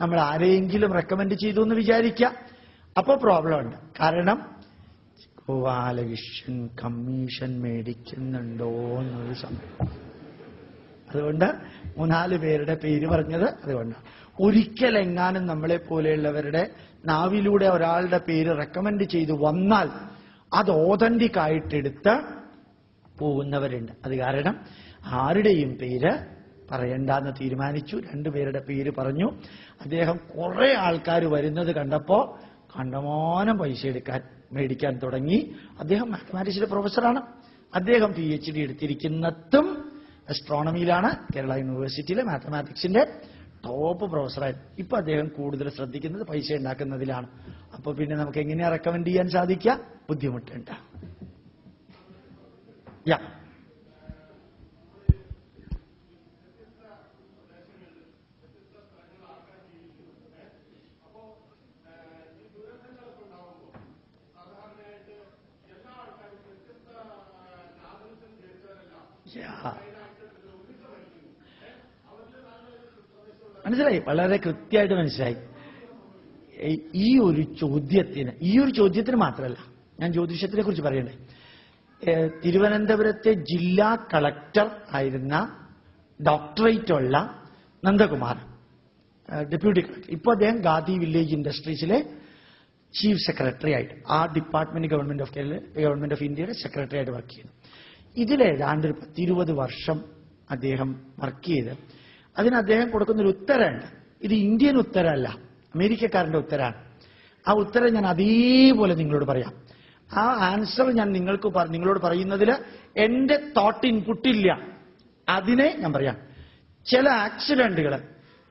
നമ്മൾ ആരെയെങ്കിലും റെക്കമെൻഡ് ചെയ്തു എന്ന് വിചാരിക്കുക അപ്പൊ പ്രോബ്ലം ഉണ്ട്. കാരണം ഗോപാലകൃഷ്ണൻ കമ്മീഷൻ മേടിക്കുന്നുണ്ടോ എന്നൊരു സമയം അതുകൊണ്ട് മൂന്നാൽ പേരുടെ പേര് പറഞ്ഞത് അതുകൊണ്ടാണ് ഒരിക്കലെങ്ങാനും നമ്മളെ പോലെയുള്ളവരുടെ നാവിലൂടെ ഒരാളുടെ പേര് റെക്കമെൻഡ് ചെയ്തു വന്നാൽ അത് ഓതന്റിക് ആയിട്ടെടുത്ത് പോകുന്നവരുണ്ട്. അത് കാരണം ആരുടെയും പേര് പറയണ്ടെന്ന് തീരുമാനിച്ചു. രണ്ടുപേരുടെ പേര് പറഞ്ഞു. അദ്ദേഹം കുറെ ആൾക്കാർ വരുന്നത് കണ്ടപ്പോ കണ്ടമാനം പൈസ എടുക്കാൻ മേടിക്കാൻ തുടങ്ങി. അദ്ദേഹം മാത്തമാറ്റിക്സിലെ പ്രൊഫസറാണ് അദ്ദേഹം പി എച്ച് ഡി എടുത്തിരിക്കുന്നതും അസ്ട്രോണമിയിലാണ് കേരള യൂണിവേഴ്സിറ്റിയിലെ മാത്തമാറ്റിക്സിന്റെ ടോപ്പ് പ്രൊഫസറായി ഇപ്പൊ അദ്ദേഹം കൂടുതൽ ശ്രദ്ധിക്കുന്നത് പൈസ ഉണ്ടാക്കുന്നതിലാണ്. അപ്പൊ പിന്നെ നമുക്ക് എങ്ങനെയാ റെക്കമെൻഡ് ചെയ്യാൻ സാധിക്കുക? ബുദ്ധിമുട്ടുണ്ട്. യാ യാ മനസ്സിലായി? വളരെ കൃത്യമായിട്ട് മനസ്സിലായി. ഈ- ഒരു ചോദ്യത്തിന് ഈ ഒരു ചോദ്യത്തിന് മാത്രമല്ല ഞാൻ ജ്യോതിഷത്തിനെ കുറിച്ച് പറയണ്ടേ? തിരുവനന്തപുരത്തെ ജില്ലാ കളക്ടർ ആയിരുന്ന ഡോക്ടറേറ്റ് ഉള്ള നന്ദകുമാർ ഡെപ്യൂട്ടി കളക്ടർ. ഇപ്പൊ അദ്ദേഹം ഗാന്ധി വില്ലേജ് ഇൻഡസ്ട്രീസിലെ ചീഫ് സെക്രട്ടറി ആയിട്ട് ആ department government of Kerala government of ഇന്ത്യയുടെ സെക്രട്ടറി ആയിട്ട് വർക്ക് ചെയ്യുന്നു. ഇതിലേതാണ്ട് ഒരു പത്തിരുപത് വർഷം അദ്ദേഹം വർക്ക് ചെയ്ത്. അതിന് അദ്ദേഹം കൊടുക്കുന്ന ഒരു ഉത്തരമുണ്ട്. ഇത് ഇന്ത്യൻ ഉത്തരമല്ല അമേരിക്കക്കാരന്റെ ഉത്തരാണ് ആ ഉത്തരം ഞാൻ അതേപോലെ നിങ്ങളോട് പറയാം. ആ ആൻസർ ഞാൻ നിങ്ങൾക്ക് നിങ്ങളോട് പറയുന്നതിൽ എന്റെ തോട്ട് ഇൻപുട്ട് ഇല്ല. അതിനെ ഞാൻ പറയാം. ചില ആക്സിഡന്റുകൾ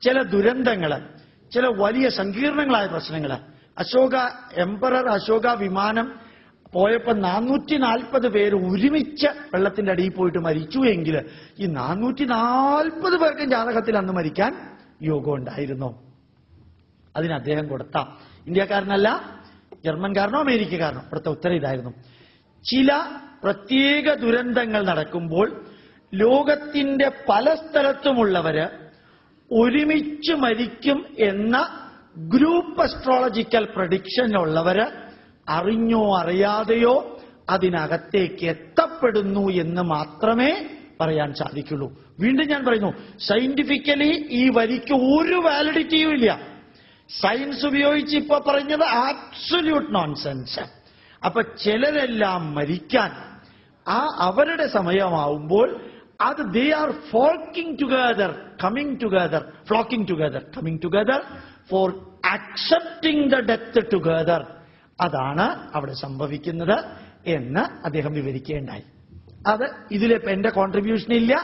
ചില ദുരന്തങ്ങൾ ചില വലിയ സങ്കീർണങ്ങളായ പ്രശ്നങ്ങൾ അശോക എംപറർ അശോക വിമാനം പോയപ്പോ നാനൂറ്റി നാൽപ്പത് പേര് ഒരുമിച്ച് വെള്ളത്തിന്റെ അടിയിൽ പോയിട്ട് മരിച്ചു എങ്കിൽ ഈ നാനൂറ്റി നാൽപ്പത് പേർക്കും ജാതകത്തിൽ അന്ന് മരിക്കാൻ യോഗം ഉണ്ടായിരുന്നു? അതിന് അദ്ദേഹം കൊടുത്ത ഇന്ത്യക്കാരനല്ല ജർമ്മൻകാരനോ അമേരിക്കക്കാരനോ ഇവിടുത്തെ ഉത്തരം ഇതായിരുന്നു. ചില പ്രത്യേക ദുരന്തങ്ങൾ നടക്കുമ്പോൾ ലോകത്തിന്റെ പല സ്ഥലത്തുമുള്ളവര് ഒരുമിച്ച് മരിക്കും എന്ന ഗ്രൂപ്പ് അസ്ട്രോളജിക്കൽ പ്രഡിക്ഷൻ ഉള്ളവര് അറിഞ്ഞോ അറിയാതെയോ അതിനകത്തേക്ക് എത്തപ്പെടുന്നു എന്ന് മാത്രമേ പറയാൻ സാധിക്കുള്ളൂ. വീണ്ടും ഞാൻ പറയുന്നു സയന്റിഫിക്കലി ഈ വരിക്ക് ഒരു വാലിഡിറ്റിയും ഇല്ല. സയൻസ് ഉപയോഗിച്ച് ഇപ്പൊ പറഞ്ഞത് ആബ്സൊല്യൂട്ട് നോൺസെൻസ് അപ്പൊ ചിലരെല്ലാം മരിക്കാൻ. ആ അവരുടെ സമയമാവുമ്പോൾ അത് they are flocking together coming together flocking together coming together for accepting the death together അതാണ് അവിടെ സംഭവിക്കുന്നത് എന്ന് അദ്ദേഹം വിവരിക്കുകയുണ്ടായി അത് ഇതിലിപ്പോ എന്റെ കോൺട്രിബ്യൂഷൻ ഇല്ല.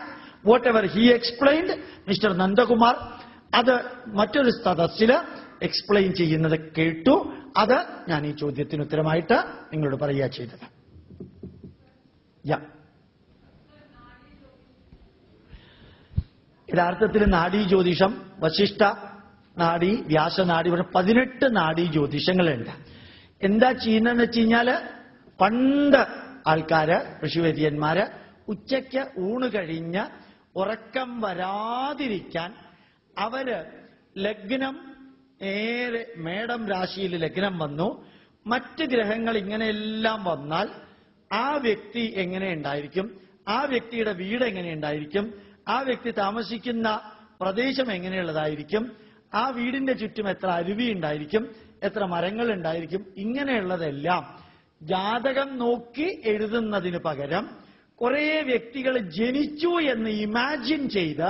Whatever he explained mister Nandakumar അത് മറ്റൊരു സദസ്സിൽ എക്സ്പ്ലെയിൻ ചെയ്യുന്നത് കേട്ടു. അത് ഞാൻ ഈ ചോദ്യത്തിന് ഉത്തരമായിട്ട് നിങ്ങളോട് പറയുക ചെയ്തത്. യഥാർത്ഥത്തിൽ നാഡീ ജ്യോതിഷം വശിഷ്ഠ നാഡി വ്യാസനാഡി ഇവിടെ പതിനെട്ട് നാഡീ ജ്യോതിഷങ്ങളുണ്ട്. എന്താ ചെയ്യുന്നതെന്ന് വെച്ച് കഴിഞ്ഞാൽ പണ്ട് ആൾക്കാര് ഋഷിവര്യന്മാര് ഉച്ചയ്ക്ക് ഊണ് കഴിഞ്ഞ് ഉറക്കം വരാതിരിക്കാൻ അവർ ലഗ്നം നേരെ മേടം രാശിയിൽ ലഗ്നം വന്നു. മറ്റ് ഗ്രഹങ്ങൾ ഇങ്ങനെയെല്ലാം വന്നാൽ ആ വ്യക്തി എങ്ങനെ ഉണ്ടായിരിക്കും? ആ വ്യക്തിയുടെ വീട് എങ്ങനെ ഉണ്ടായിരിക്കും? ആ വ്യക്തി താമസിക്കുന്ന പ്രദേശം എങ്ങനെയുള്ളതായിരിക്കും? ആ വീടിന്റെ ചുറ്റും എത്ര അരുവി ഉണ്ടായിരിക്കും? എത്ര മരങ്ങൾ ഉണ്ടായിരിക്കും? ഇങ്ങനെയുള്ളതെല്ലാം ജാതകം നോക്കി എഴുതുന്നതിന് പകരം കുറേ വ്യക്തികൾ ജനിച്ചു എന്ന് ഇമാജിൻ ചെയ്ത്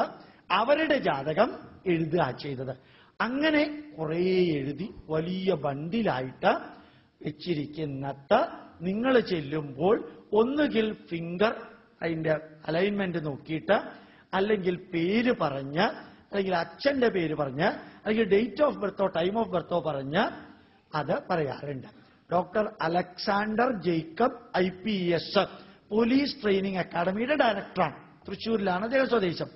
അവരുടെ ജാതകം എഴുതുക ചെയ്തത്. അങ്ങനെ കുറേ എഴുതി വലിയ ബണ്ടിലായിട്ട് വെച്ചിരിക്കുന്നത് നിങ്ങൾ ചെല്ലുമ്പോൾ ഒന്നുകിൽ ഫിംഗർ അതിന്റെ അലൈൻമെന്റ് നോക്കിയിട്ട് അല്ലെങ്കിൽ പേര് പറഞ്ഞ് അല്ലെങ്കിൽ അച്ഛന്റെ പേര് പറഞ്ഞ് അല്ലെങ്കിൽ ഡേറ്റ് ഓഫ് ബർത്തോ ടൈം ഓഫ് ബർത്തോ പറഞ്ഞ് അത് പറയാറുണ്ട്. Doctor Alexander Jacob I P S police training അക്കാഡമിയുടെ ഡയറക്ടറാണ് തൃശ്ശൂരിലാണ് അദ്ദേഹം സ്വദേശം.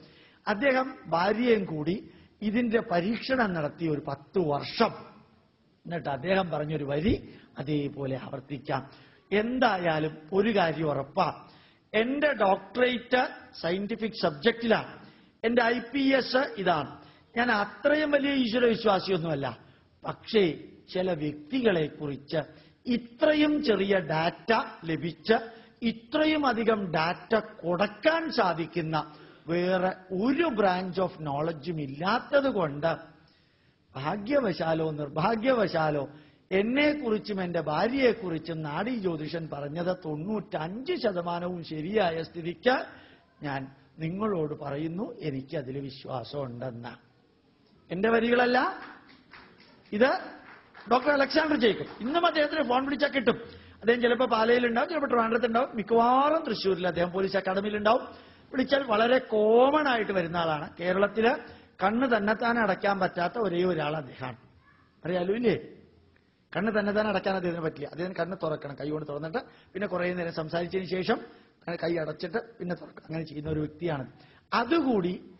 അദ്ദേഹം ഭാര്യയും കൂടി ഇതിന്റെ പരീക്ഷണം നടത്തി ഒരു പത്ത് വർഷം. എന്നിട്ട് അദ്ദേഹം പറഞ്ഞൊരു വരി അതേപോലെ ആവർത്തിക്കാം. എന്തായാലും ഒരു കാര്യം ഉറപ്പാ. എന്റെ ഡോക്ടറേറ്റ് സയന്റിഫിക് സബ്ജക്റ്റിലാണ് എന്റെ ഐ പി എസ് ഇതാണ്. ഞാൻ അത്രയും വലിയ ഈശ്വര വിശ്വാസിയൊന്നുമല്ല പക്ഷേ ചില വ്യക്തികളെ കുറിച്ച് ഇത്രയും ചെറിയ ഡാറ്റ ലഭിച്ച് ഇത്രയും അധികം ഡാറ്റ കൊടുക്കാൻ സാധിക്കുന്ന വേറെ ഒരു ബ്രാഞ്ച് ഓഫ് നോളജും ഇല്ലാത്തത് കൊണ്ട് ഭാഗ്യവശാലോ നിർഭാഗ്യവശാലോ എന്നെക്കുറിച്ചും എന്റെ ഭാര്യയെക്കുറിച്ചും നാടി ജ്യോതിഷൻ പറഞ്ഞത് തൊണ്ണൂറ്റഞ്ച് ശതമാനവും ശരിയായ സ്ഥിതിക്ക് ഞാൻ നിങ്ങളോട് പറയുന്നു എനിക്ക് അതിൽ വിശ്വാസമുണ്ടെന്ന്. എന്റെ വരികളല്ല. ഇത് ഡോക്ടർ അലക്സാണ്ടർ ജയിക്കും ഇന്നും അദ്ദേഹത്തിന് ഫോൺ വിളിച്ചാൽ കിട്ടും. അദ്ദേഹം ചിലപ്പോൾ പാലയിലുണ്ടാവും ചിലപ്പോൾ ട്രിവാൻഡ്രത്തുണ്ടാവും. മിക്കവാറും തൃശ്ശൂരിൽ അദ്ദേഹം പോലീസ് അക്കാദമിയിലുണ്ടാവും. വിളിച്ചാൽ വളരെ കോമൺ ആയിട്ട് വരുന്ന ആളാണ്. കേരളത്തിൽ കണ്ണ് തന്നെത്താൻ അടയ്ക്കാൻ പറ്റാത്ത ഒരേ ഒരാൾ അദ്ദേഹമാണ്. അറിയാലോ ഇല്ലേ? കണ്ണ് തന്നെത്താൻ അടയ്ക്കാൻ അദ്ദേഹത്തിന് പറ്റില്ല. അദ്ദേഹം കണ്ണ് തുറക്കണം കൈ കൊണ്ട് തുറന്നിട്ട് പിന്നെ കുറേ നേരം സംസാരിച്ചതിന് ശേഷം അങ്ങനെ കൈ അടച്ചിട്ട് പിന്നെ തുറക്കുക അങ്ങനെ ചെയ്യുന്ന ഒരു വ്യക്തിയാണ്. അതുകൂടി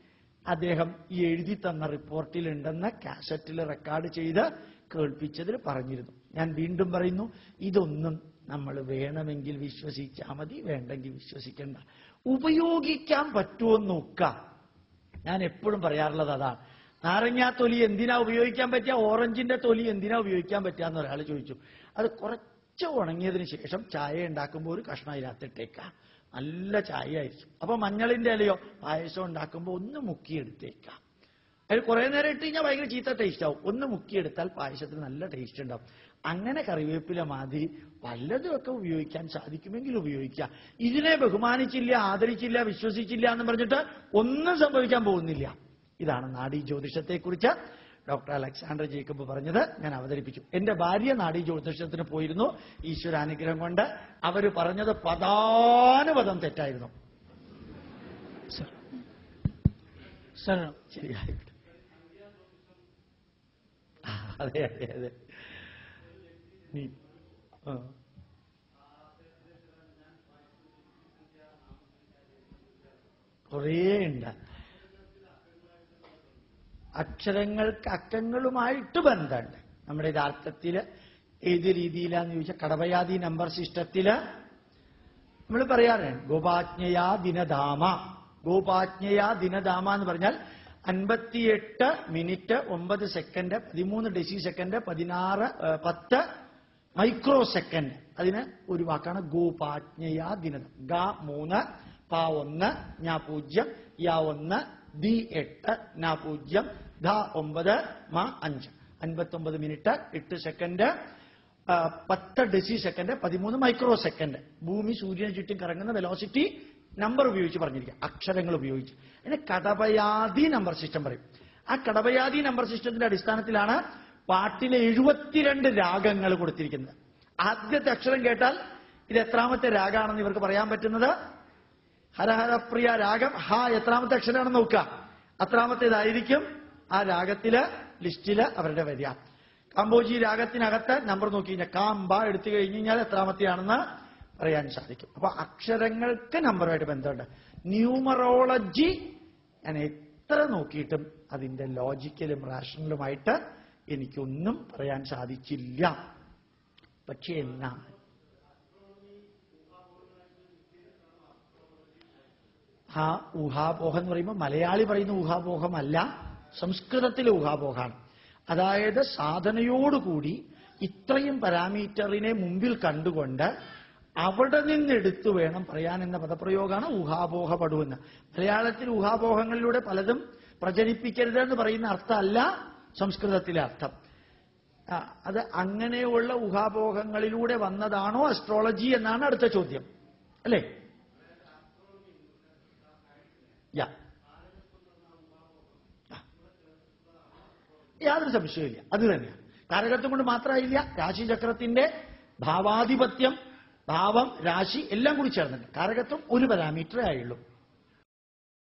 അദ്ദേഹം ഈ എഴുതി തന്ന റിപ്പോർട്ടിലുണ്ടെന്ന് കാസറ്റിൽ റെക്കോർഡ് ചെയ്ത് കേൾപ്പിച്ചതിൽ പറഞ്ഞിരുന്നു. ഞാൻ വീണ്ടും പറയുന്നു ഇതൊന്നും നമ്മൾ വേണമെങ്കിൽ വിശ്വസിച്ചാൽ മതി വേണ്ടെങ്കിൽ വിശ്വസിക്കേണ്ട. ഉപയോഗിക്കാൻ പറ്റുമോ നോക്കാം ഞാൻ എപ്പോഴും പറയാറുള്ളത് അതാണ്. നാരങ്ങാ തൊലി എന്തിനാ ഉപയോഗിക്കാൻ പറ്റുക? ഓറഞ്ചിന്റെ തൊലി എന്തിനാ ഉപയോഗിക്കാൻ പറ്റുക എന്ന് ഒരാൾ ചോദിച്ചു. അത് കുറച്ച് ഉണങ്ങിയതിന് ശേഷം ചായ ഉണ്ടാക്കുമ്പോൾ ഒരു കഷ്ണം അതിനകത്തിട്ടേക്കാം നല്ല ചായ ആയിരിക്കും അപ്പൊ മഞ്ഞളിന്റെ ഇലയോ പായസം ഉണ്ടാക്കുമ്പോൾ ഒന്ന് മുക്കിയെടുത്തേക്കാം. അതിൽ കുറെ നേരം ഇട്ട് കഴിഞ്ഞാൽ ഭയങ്കര ചീത്ത ടേസ്റ്റ് ആവും. ഒന്ന് മുക്കിയെടുത്താൽ പായസത്തിന് നല്ല ടേസ്റ്റ് ഉണ്ടാവും. അങ്ങനെ കറിവേപ്പില മാതിരി വല്ലതുമൊക്കെ ഉപയോഗിക്കാൻ സാധിക്കുമെങ്കിൽ ഉപയോഗിക്കുക. ഇതിനെ ബഹുമാനിച്ചില്ല ആദരിച്ചില്ല വിശ്വസിച്ചില്ല എന്ന് പറഞ്ഞിട്ട് ഒന്നും സംഭവിക്കാൻ പോകുന്നില്ല. ഇതാണ് നാടീ ജ്യോതിഷത്തെക്കുറിച്ച് ഡോക്ടർ അലക്സാണ്ടർ ജേക്കബ് പറഞ്ഞത് ഞാൻ അവതരിപ്പിച്ചു. എന്റെ ഭാര്യ നാടി ജ്യോതിഷത്തിന് പോയിരുന്നു ഈശ്വരാനുഗ്രഹം കൊണ്ട്. അവർ പറഞ്ഞത് പദാനുപദം തെറ്റായിരുന്നു. ശരിയായിട്ട് അതെ അതെ അതെ. നീ. കുറേ ഉണ്ട് അക്ഷരങ്ങൾക്ക് അക്കങ്ങളുമായിട്ട് ബന്ധമുണ്ട്. നമ്മുടെ യഥാർത്ഥത്തിൽ ഏത് രീതിയിലാന്ന് ചോദിച്ചാൽ കടവയാതി നമ്പർ സിസ്റ്റത്തിൽ നമ്മൾ പറയാറുണ്ട് ഗോപാജ്ഞയാ ദിനധാമ. ഗോപാജ്ഞയാ ദിനധാമ എന്ന് പറഞ്ഞാൽ അൻപത്തിയെട്ട് മിനിറ്റ് ഒമ്പത് സെക്കൻഡ് പതിമൂന്ന് ഡെസി സെക്കൻഡ് പതിനാറ് പത്ത് മൈക്രോ സെക്കൻഡ്. അതിന് ഒരു വാക്കാണ് ഗോപാജ്ഞയാ ദിനധം ഗ മൂന്ന് പ ഒന്ന് ഞാ പൂജ്യം യാ ഒന്ന് ദി എട്ട് നാ പൂജ്യം ധ ഒമ്പത് മ അഞ്ച്. അൻപത്തൊമ്പത് മിനിറ്റ് എട്ട് സെക്കൻഡ് പത്ത് ഡെസി സെക്കൻഡ് പതിമൂന്ന് മൈക്രോ സെക്കൻഡ്. ഭൂമി സൂര്യന് ചുറ്റും കറങ്ങുന്ന വെലോസിറ്റി നമ്പർ ഉപയോഗിച്ച് പറഞ്ഞിരിക്കുക. അക്ഷരങ്ങൾ ഉപയോഗിച്ച്. അതിന് കടപയാതി നമ്പർ സിസ്റ്റം പറയും. ആ കടപയാതി നമ്പർ സിസ്റ്റത്തിന്റെ അടിസ്ഥാനത്തിലാണ് പാട്ടിലെ എഴുപത്തിരണ്ട് രാഗങ്ങൾ കൊടുത്തിരിക്കുന്നത്. ആദ്യത്തെ അക്ഷരം കേട്ടാൽ ഇത് എത്രാമത്തെ രാഗാണെന്ന് ഇവർക്ക് പറയാൻ പറ്റുന്നത്? ഹരഹരപ്രിയ രാഗം. ഹ എത്രാമത്തെ അക്ഷരമാണെന്ന് നോക്കുക. അത്രാമത്തേതായിരിക്കും? ആ രാഗത്തിൽ ലിസ്റ്റിൽ അവരുടെ വരിക. കാമ്പോജി രാഗത്തിനകത്ത് നമ്പർ നോക്കി കഴിഞ്ഞാൽ കാമ്പ എടുത്തു കഴിഞ്ഞു കഴിഞ്ഞാൽ എത്രാമത്തെയാണെന്ന് പറയാൻ സാധിക്കും. അപ്പൊ അക്ഷരങ്ങൾക്ക് നമ്പറുമായിട്ട് ബന്ധമുണ്ട്. ന്യൂമറോളജി ഞാൻ എത്ര നോക്കിയിട്ടും അതിന്റെ ലോജിക്കലും റാഷണലുമായിട്ട് എനിക്കൊന്നും പറയാൻ സാധിച്ചില്ല. പക്ഷെ എന്നാ ആ ഊഹാപോഹം എന്ന് പറയുമ്പോൾ മലയാളി പറയുന്ന ഊഹാപോഹമല്ല സംസ്കൃതത്തിലെ ഊഹാപോഹമാണ്. അതായത് സാധനയോടുകൂടി ഇത്രയും പാരാമീറ്ററിനെ മുമ്പിൽ കണ്ടുകൊണ്ട് അവിടെ നിന്നെടുത്തു വേണം പറയാൻ എന്ന പദപ്രയോഗമാണ് ഊഹാപോഹപ്പെടുവെന്ന് മലയാളത്തിൽ ഊഹാപോഹങ്ങളിലൂടെ പലതും പ്രചരിപ്പിക്കരുത് എന്ന് പറയുന്ന അർത്ഥമല്ല സംസ്കൃതത്തിലെ അർത്ഥം. അത് അങ്ങനെയുള്ള ഊഹാപോഹങ്ങളിലൂടെ വന്നതാണോ അസ്ട്രോളജി എന്നാണ് അടുത്ത ചോദ്യം. അല്ലേ? യാ. യാതൊരു സംശയമില്ല അത് തന്നെയാണ് കാരകത്വം കൊണ്ട് മാത്രമായില്ല രാശിചക്രത്തിന്റെ ഭാവാധിപത്യം ഭാവം രാശി എല്ലാം കൂടി ചേർന്നിട്ട് കാരകത്വം ഒരു പാരാമീറ്ററേ ആയുള്ളൂ.